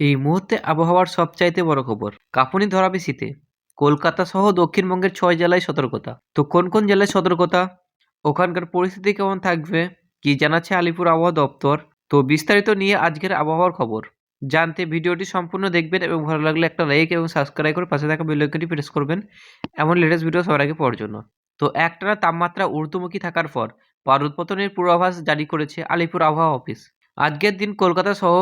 এই মুহূর্তে আবহাওয়ার সবচাইতে বড় খবর, কাঁপুনি ধরাবে শীতে কলকাতা সহ দক্ষিণবঙ্গের ছয় জেলায় সতর্কতা। তো কোন কোন জেলায় সতর্কতা? ওখানকার পরিস্থিতি কেমন থাকবে? কি জানাচ্ছে আলিপুর আবহাওয়া দপ্তর? তো বিস্তারিত নিয়ে আজকের আবহাওয়ার খবর। জানতে ভিডিওটি সম্পূর্ণ দেখবেন এবং ভালো লাগলে একটা লাইক এবং সাবস্ক্রাইব করে পাশে থাকা বেল আইকনটি প্রেস করবেন। এমন লেটেস্ট ভিডিও সবার আগে পাওয়ার জন্য। তো একটানা তাপমাত্রা ঊর্ধ্বমুখী থাকার পর পারদপতনের পূর্বাভাস জারি করেছে আলিপুর আবহাওয়া অফিস আজকের দিন কলকাতা সহ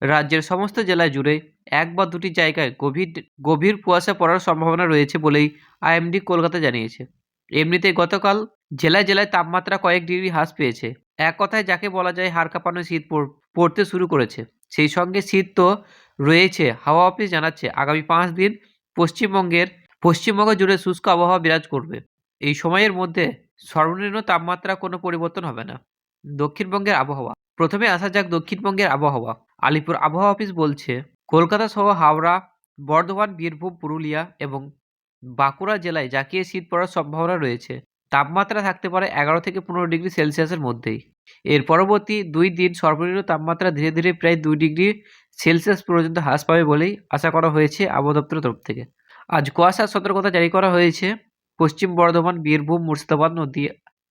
রাজ্যের সমস্ত জেলায় জুড়ে এক বা দুটি জায়গায় গভীর গভীর কুয়াশা পড়ার সম্ভাবনা রয়েছে বলেই আইএমডি কলকাতা জানিয়েছে। এমনিতে গতকাল জেলায় জেলায় তাপমাত্রা কয়েক ডিগ্রি হ্রাস পেয়েছে। এক কথায় যাকে বলা যায় হাড় কাঁপানো শীত পড়- পড়তে শুরু করেছে। সেই সঙ্গে শীত তো রয়েছে, হাওয়া অফিস জানাচ্ছে আগামী পাঁচ দিন পশ্চিমবঙ্গের, পশ্চিমবঙ্গ জুড়ে শুষ্ক আবহাওয়া বিরাজ করবে। এই সময়ের মধ্যে সর্বনিম্ন তাপমাত্রা কোনো পরিবর্তন হবে না। দক্ষিণবঙ্গের আবহাওয়া। প্রথমে আসা যাক দক্ষিণবঙ্গের আবহাওয়া। আলিপুর আবহাওয়া অফিস বলছে, কলকাতা সহ হাওড়া, বর্ধমান, বীরভূম, পুরুলিয়া এবং বাঁকুড়া জেলায় জাকিয়ে শীত পড়ার সম্ভাবনা রয়েছে। তাপমাত্রা থাকতে পারে এগারো থেকে পনেরো ডিগ্রি সেলসিয়াসের মধ্যেই। এর পরবর্তী দুই দিন সর্বনিম্ন তাপমাত্রা ধীরে ধীরে প্রায় দুই ডিগ্রি সেলসিয়াস পর্যন্ত হ্রাস পাবে বলেই আশা করা হয়েছে আবহাওয়া তরফ থেকে। আজ কুয়াশার সতর্কতা জারি করা হয়েছে। পশ্চিম বর্ধমান, বীরভূম, মুর্শিদাবাদ, নদী,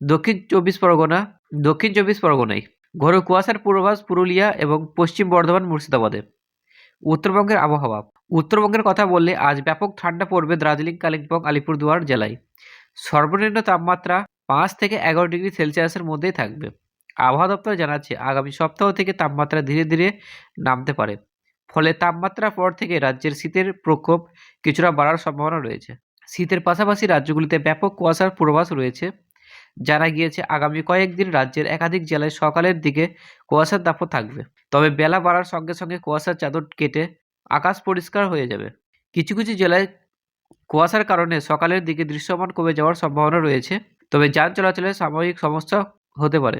দক্ষিণ চব্বিশ পরগনা, দক্ষিণ চব্বিশ পরগনায়। ঘন কুয়াশার পূর্বাভাস পুরুলিয়া এবং পশ্চিম বর্ধমান মুর্শিদাবাদে। উত্তরবঙ্গের আবহাওয়া। উত্তরবঙ্গের কথা বললে আজ ব্যাপক ঠান্ডা পড়বে দার্জিলিং, কালিম্পং, আলিপুরদুয়ার জেলায়। সর্বনিম্ন তাপমাত্রা পাঁচ থেকে এগারো ডিগ্রি সেলসিয়াসের মধ্যেই থাকবে। আবহাওয়া দপ্তর জানাচ্ছে, আগামী সপ্তাহ থেকে তাপমাত্রা ধীরে ধীরে নামতে পারে। ফলে তাপমাত্রা পর থেকে রাজ্যের শীতের প্রকোপ কিছুটা বাড়ার সম্ভাবনা রয়েছে। শীতের পাশাপাশি রাজ্যগুলিতে ব্যাপক কুয়াশার পূর্বাভাস রয়েছে। জানা গিয়েছে, আগামী কয়েকদিন রাজ্যের একাধিক জেলায় সকালের দিকে কুয়াশার দাপট থাকবে। তবে বেলা বাড়ার সঙ্গে সঙ্গে কুয়াশার চাদর কেটে আকাশ পরিষ্কার হয়ে যাবে। কিছু কিছু জেলায় কুয়াশার কারণে সকালের দিকে দৃশ্যমান কমে যাওয়ার সম্ভাবনা রয়েছে, তবে যান চলাচলে সাময়িক সমস্যা হতে পারে।